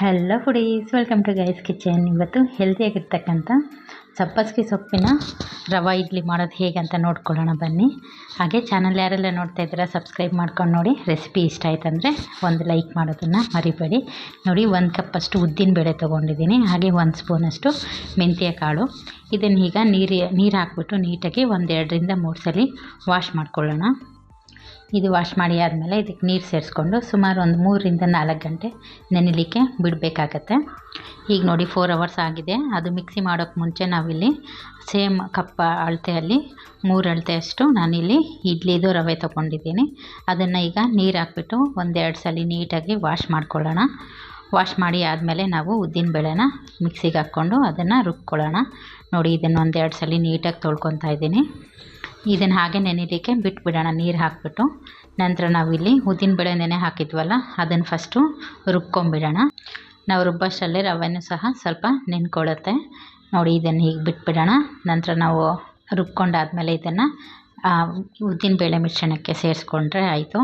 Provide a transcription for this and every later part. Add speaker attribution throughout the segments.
Speaker 1: Hello foodies welcome to guys kitchen ಇವತ್ತು ಹೆಲ್ತಿಯಾಗಿರ್ತಕ್ಕಂಥ ಸಬ್ಬಸ್ಗೆ ಸೊಪ್ಪಿನ ರವೆ, ಇಡ್ಲಿ ಮಾಡೋದು ಹೇಗೆ ಅಂತ ನೋಡ್ಕೊಳ್ಳೋಣ ಬನ್ನಿ. ಹಾಗೆ ಚಾನಲ್ ಯಾರೆಲ್ಲ ನೋಡ್ತಾ ಇದ್ದೀರಾ ಸಬ್ಸ್ಕ್ರೈಬ್ ಮಾಡ್ಕೊಂಡು ನೋಡಿ. ರೆಸಿಪಿ ಇಷ್ಟ ಆಯ್ತಂದರೆ ಒಂದು ಲೈಕ್ ಮಾಡೋದನ್ನು ಮರಿಬೇಡಿ. ನೋಡಿ, ಒಂದು ಕಪ್ಪಷ್ಟು ಉದ್ದಿನ ಬೇಳೆ ತೊಗೊಂಡಿದ್ದೀನಿ. ಹಾಗೆ ಒಂದು ಸ್ಪೂನಷ್ಟು ಮೆಂತ್ಯ ಕಾಳು. ಇದನ್ನು ಈಗ ನೀರು ನೀರು ಹಾಕ್ಬಿಟ್ಟು ನೀಟಾಗಿ ಒಂದೆರಡರಿಂದ ಮೂರು ಸಲ ವಾಶ್ ಮಾಡ್ಕೊಳ್ಳೋಣ. ಇದು ವಾಶ್ ಮಾಡಿ ಆದಮೇಲೆ ಇದಕ್ಕೆ ನೀರು ಸೇರಿಸ್ಕೊಂಡು ಸುಮಾರು ಒಂದು ಮೂರರಿಂದ ನಾಲ್ಕು ಗಂಟೆ ನೆನೆಲಿಕ್ಕೆ ಬಿಡಬೇಕಾಗತ್ತೆ. ಈಗ ನೋಡಿ ಫೋರ್ ಅವರ್ಸ್ ಆಗಿದೆ. ಅದು ಮಿಕ್ಸಿ ಮಾಡೋಕ್ಕೆ ಮುಂಚೆ ನಾವಿಲ್ಲಿ ಸೇಮ್ ಕಪ್ಪ ಅಳತೆಯಲ್ಲಿ ಮೂರು ಅಳತೆಯಷ್ಟು ನಾನಿಲ್ಲಿ ಇಡ್ಲಿದು ರವೆ ತೊಗೊಂಡಿದ್ದೀನಿ. ಅದನ್ನು ಈಗ ನೀರು ಹಾಕ್ಬಿಟ್ಟು ಒಂದೆರಡು ಸಲ ನೀಟಾಗಿ ವಾಶ್ ಮಾಡ್ಕೊಳ್ಳೋಣ. ವಾಶ್ ಮಾಡಿ ಆದಮೇಲೆ ನಾವು ಉದ್ದಿನ ಬೇಳೆನ ಮಿಕ್ಸಿಗೆ ಹಾಕ್ಕೊಂಡು ಅದನ್ನು ರುಬ್ಕೊಳ್ಳೋಣ. ನೋಡಿ ಇದನ್ನು ಒಂದೆರಡು ಸಲ ನೀಟಾಗಿ ತೊಳ್ಕೊತಾ ಇದ್ದೀನಿ. ಇದನ್ನು ಹಾಗೆ ನೆನೆಲಿಕ್ಕೆ ಬಿಟ್ಬಿಡೋಣ, ನೀರು ಹಾಕ್ಬಿಟ್ಟು. ನಂತರ ನಾವಿಲ್ಲಿ ಉದ್ದಿನಬೇಳೆ ನೆನೆ ಹಾಕಿದ್ವಲ್ಲ, ಅದನ್ನು ಫಸ್ಟು ರುಬ್ಕೊಂಬಿಡೋಣ ನಾವು ರುಬ್ಬಷ್ಟಲ್ಲೇ ರವೆನೂ ಸಹ ಸ್ವಲ್ಪ ನೆನ್ಕೊಳ್ಳುತ್ತೆ ನೋಡಿ, ಇದನ್ನು ಹೀಗೆ ಬಿಟ್ಬಿಡೋಣ. ನಂತರ ನಾವು ರುಬ್ಕೊಂಡಾದಮೇಲೆ ಇದನ್ನು ಉದ್ದಿನಬೇಳೆ ಮಿಶ್ರಣಕ್ಕೆ ಸೇರಿಸ್ಕೊಂಡ್ರೆ ಆಯಿತು.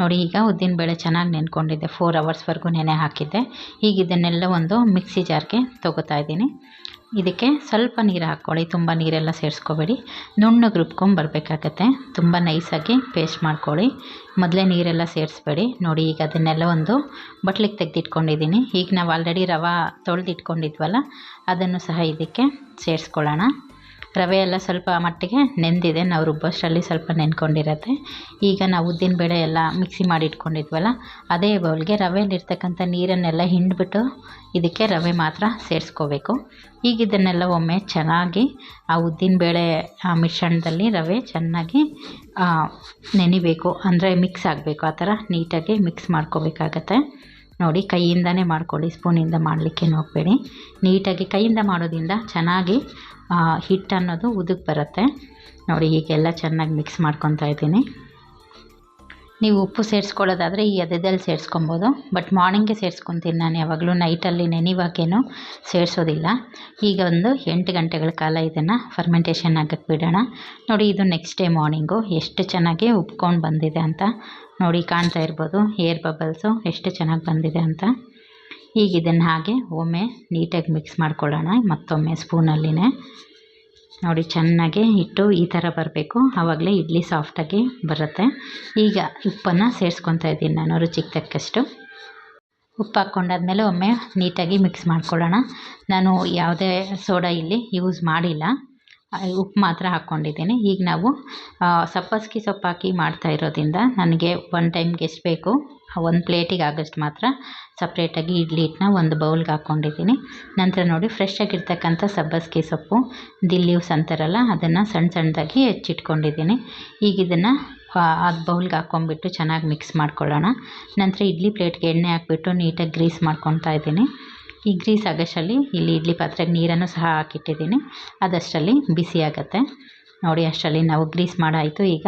Speaker 1: ನೋಡಿ, ಈಗ ಉದ್ದಿನಬೇಳೆ ಚೆನ್ನಾಗಿ ನೆನ್ಕೊಂಡಿದ್ದೆ. ಫೋರ್ ಅವರ್ಸ್ವರೆಗೂ ನೆನೆ ಹಾಕಿದ್ದೆ. ಈಗ ಇದನ್ನೆಲ್ಲ ಒಂದು ಮಿಕ್ಸಿ ಜಾರ್ಗೆ ತೊಗೋತಾ ಇದ್ದೀನಿ. ಇದಕ್ಕೆ ಸ್ವಲ್ಪ ನೀರು ಹಾಕ್ಕೊಳ್ಳಿ, ತುಂಬ ನೀರೆಲ್ಲ ಸೇರಿಸ್ಕೋಬೇಡಿ. ನುಣ್ಣಗೆ ರುಬ್ಕೊಂಬರ್ಬೇಕಾಗತ್ತೆ ತುಂಬ ನೈಸಾಗಿ ಪೇಸ್ಟ್ ಮಾಡ್ಕೊಳ್ಳಿ. ಮೊದಲೇ ನೀರೆಲ್ಲ ಸೇರಿಸ್ಬೇಡಿ. ನೋಡಿ, ಈಗ ಅದನ್ನೆಲ್ಲ ಒಂದು ಬಟ್ಲಿಗೆ ತೆಗೆದಿಟ್ಕೊಂಡಿದ್ದೀನಿ. ಈಗ ನಾವು ಆಲ್ರೆಡಿ ರವೆ ತೊಳೆದಿಟ್ಕೊಂಡಿದ್ವಲ್ಲ, ಅದನ್ನು ಸಹ ಇದಕ್ಕೆ ಸೇರಿಸ್ಕೊಳ್ಳೋಣ. ರವೆ ಎಲ್ಲ ಸ್ವಲ್ಪ ಮಟ್ಟಿಗೆ ನೆಂದಿದೆ. ನಾವು ರುಬ್ಬಷ್ಟರಲ್ಲಿ ಸ್ವಲ್ಪ ನೆನ್ಕೊಂಡಿರತ್ತೆ. ಈಗ ನಾವು ಉದ್ದಿನಬೇಳೆ ಎಲ್ಲ ಮಿಕ್ಸಿ ಮಾಡಿ ಇಟ್ಕೊಂಡಿದ್ವಲ್ಲ, ಅದೇ ಬೌಲ್ಗೆ ರವೆಯಲ್ಲಿರ್ತಕ್ಕಂಥ ನೀರನ್ನೆಲ್ಲ ಹಿಂಡಿಬಿಟ್ಟು ಇದಕ್ಕೆ ರವೆ ಮಾತ್ರ ಸೇರಿಸ್ಕೋಬೇಕು. ಈಗ ಇದನ್ನೆಲ್ಲ ಒಮ್ಮೆ ಚೆನ್ನಾಗಿ ಆ ಉದ್ದಿನಬೇಳೆ ಆ ಮಿಶ್ರಣದಲ್ಲಿ ರವೆ ಚೆನ್ನಾಗಿ ನೆನಿಬೇಕು. ಅಂದರೆ ಮಿಕ್ಸ್ ಆಗಬೇಕು. ಆ ಥರ ನೀಟಾಗಿ ಮಿಕ್ಸ್ ಮಾಡ್ಕೋಬೇಕಾಗತ್ತೆ. ನೋಡಿ, ಕೈಯಿಂದನೇ ಮಾಡ್ಕೊಳ್ಳಿ, ಸ್ಪೂನಿಂದ ಮಾಡಲಿಕ್ಕೆ ಹೋಗಬೇಡಿ. ನೀಟಾಗಿ ಕೈಯಿಂದ ಮಾಡೋದ್ರಿಂದ ಚೆನ್ನಾಗಿ ಹಿಟ್ಟು ಅನ್ನೋದು ಉದುಕ್ ಬರುತ್ತೆ. ನೋಡಿ, ಹೀಗೆಲ್ಲ ಚೆನ್ನಾಗಿ ಮಿಕ್ಸ್ ಮಾಡ್ಕೊತಾ ಇದ್ದೀನಿ. ನೀವು ಉಪ್ಪು ಸೇರಿಸ್ಕೊಳ್ಳೋದಾದರೆ ಈ ಎದೆದಲ್ಲಿ ಸೇರಿಸ್ಕೊಬೋದು. ಬಟ್ ಮಾರ್ನಿಂಗೆ ಸೇರಿಸ್ಕೊತೀನಿ ನಾನು, ಯಾವಾಗಲೂ ನೈಟಲ್ಲಿ ನೆನೆಯುವಾಗೇನು ಸೇರಿಸೋದಿಲ್ಲ. ಈಗ ಒಂದು ಎಂಟು ಗಂಟೆಗಳ ಕಾಲ ಇದನ್ನು ಫರ್ಮೆಂಟೇಷನ್ ಆಗಕ್ಕೆ ಬಿಡೋಣ. ನೋಡಿ, ಇದು ನೆಕ್ಸ್ಟ್ ಡೇ ಮಾರ್ನಿಂಗು ಎಷ್ಟು ಚೆನ್ನಾಗಿ ಉಪ್ಕೊಂಡು ಬಂದಿದೆ ಅಂತ ನೋಡಿ ಕಾಣ್ತಾ ಇರ್ಬೋದು. ಏರ್ ಬಬಲ್ಸು ಎಷ್ಟು ಚೆನ್ನಾಗಿ ಬಂದಿದೆ ಅಂತ. ಈಗ ಇದನ್ನು ಹಾಗೆ ಒಮ್ಮೆ ನೀಟಾಗಿ ಮಿಕ್ಸ್ ಮಾಡ್ಕೊಳ್ಳೋಣ ಮತ್ತೊಮ್ಮೆ ಸ್ಪೂನಲ್ಲಿನೇ ನೋಡಿ, ಚೆನ್ನಾಗಿ ಹಿಟ್ಟು ಈ ಥರ ಬರಬೇಕು. ಆವಾಗಲೇ ಇಡ್ಲಿ ಸಾಫ್ಟಾಗಿ ಬರುತ್ತೆ. ಈಗ ಉಪ್ಪನ್ನು ಸೇರಿಸ್ಕೊತಾ ಇದ್ದೀನಿ ನಾನು ರುಚಿಗೆ ತಕ್ಕಷ್ಟು ಉಪ್ಪು ಹಾಕ್ಕೊಂಡಾದ್ಮೇಲೆ ಒಮ್ಮೆ ನೀಟಾಗಿ ಮಿಕ್ಸ್ ಮಾಡ್ಕೊಳ್ಳೋಣ. ನಾನು ಯಾವುದೇ ಸೋಡಾ ಇಲ್ಲಿ ಯೂಸ್ ಮಾಡಿಲ್ಲ. ಉಪ್ಪು ಮಾತ್ರ ಹಾಕ್ಕೊಂಡಿದ್ದೀನಿ. ಈಗ ನಾವು ಸಬ್ಬಸ್ಗೆ ಸೊಪ್ಪು ಹಾಕಿ ಮಾಡ್ತಾ ಇರೋದ್ರಿಂದ ನನಗೆ ಒನ್ ಟೈಮ್ಗೆ ಎಷ್ಟು ಬೇಕು ಒಂದು ಪ್ಲೇಟಿಗೆ ಆಗೋಷ್ಟು ಮಾತ್ರ ಸಪ್ರೇಟಾಗಿ ಇಡ್ಲಿ ಹಿಟ್ಟನ್ನ ಒಂದು ಬೌಲ್ಗೆ ಹಾಕ್ಕೊಂಡಿದ್ದೀನಿ. ನಂತರ ನೋಡಿ ಫ್ರೆಶ್ ಆಗಿರ್ತಕ್ಕಂಥ ಸಬ್ಬಸ್ಗೆ ಸೊಪ್ಪು ದಿಲ್ಲೀವ್ಸ್ ಅಂತಾರಲ್ಲ, ಅದನ್ನು ಸಣ್ಣ ಸಣ್ಣದಾಗಿ ಹೆಚ್ಚಿಟ್ಕೊಂಡಿದ್ದೀನಿ. ಈಗ ಇದನ್ನು ಅದು ಬೌಲ್ಗೆ ಹಾಕ್ಕೊಂಬಿಟ್ಟು ಚೆನ್ನಾಗಿ ಮಿಕ್ಸ್ ಮಾಡ್ಕೊಳ್ಳೋಣ. ನಂತರ ಇಡ್ಲಿ ಪ್ಲೇಟ್ಗೆ ಎಣ್ಣೆ ಹಾಕ್ಬಿಟ್ಟು ನೀಟಾಗಿ ಗ್ರೀಸ್ ಮಾಡ್ಕೊತಾ ಇದ್ದೀನಿ. ಈ ಗ್ರೀಸ್ ಆಗೋಷ್ಟರಲ್ಲಿ ಇಲ್ಲಿ ಇಡ್ಲಿ ಪಾತ್ರೆಗೆ ನೀರನ್ನು ಸಹ ಹಾಕಿಟ್ಟಿದ್ದೀನಿ. ಅದಷ್ಟರಲ್ಲಿ ಬಿಸಿ ಆಗುತ್ತೆ. ನೋಡಿ, ಅಷ್ಟರಲ್ಲಿ ನಾವು ಗ್ರೀಸ್ ಮಾಡಾಯಿತು. ಈಗ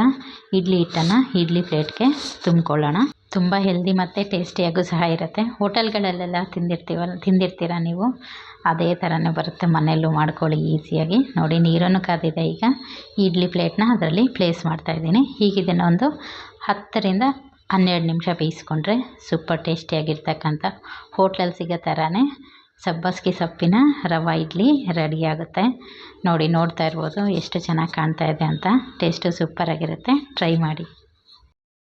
Speaker 1: ಇಡ್ಲಿ ಹಿಟ್ಟನ್ನು ಇಡ್ಲಿ ಪ್ಲೇಟ್ಗೆ ತುಂಬಿಕೊಳ್ಳೋಣ. ತುಂಬ ಹೆಲ್ದಿ ಮತ್ತು ಟೇಸ್ಟಿಯಾಗೂ ಸಹ ಇರುತ್ತೆ. ಹೋಟೆಲ್ಗಳಲ್ಲೆಲ್ಲ ತಿಂದಿರ್ತೀವಲ್ಲ ತಿಂದಿರ್ತೀರ ನೀವು? ಅದೇ ಥರನೇ ಬರುತ್ತೆ. ಮನೆಯಲ್ಲೂ ಮಾಡ್ಕೊಳ್ಳಿ ಈಸಿಯಾಗಿ. ನೋಡಿ, ನೀರನ್ನು ಕಾದಿದೆ ಈಗ. ಇಡ್ಲಿ ಪ್ಲೇಟ್ನ ಅದರಲ್ಲಿ ಪ್ಲೇಸ್ ಮಾಡ್ತಾಯಿದ್ದೀನಿ ಈಗ ಇದನ್ನು ಒಂದು ಹತ್ತರಿಂದ ಹನ್ನೆರಡು ನಿಮಿಷ ಬೇಯಿಸ್ಕೊಂಡ್ರೆ ಸೂಪರ್ ಟೇಸ್ಟಿಯಾಗಿರ್ತಕ್ಕಂಥ ಹೋಟ್ಲಲ್ಲಿ ಸಿಗೋ ಥರನೇ ಸಬ್ಬಸ್ಗೆ ಸೊಪ್ಪಿನ ರವೆ, ಇಡ್ಲಿ ರೆಡಿಯಾಗುತ್ತೆ ನೋಡಿ ನೋಡ್ತಾ ಇರ್ಬೋದು ಎಷ್ಟು ಚೆನ್ನಾಗಿ ಕಾಣ್ತಾ ಇದೆ ಅಂತ. ಟೇಸ್ಟು ಸೂಪರಾಗಿರುತ್ತೆ. ಟ್ರೈ ಮಾಡಿ.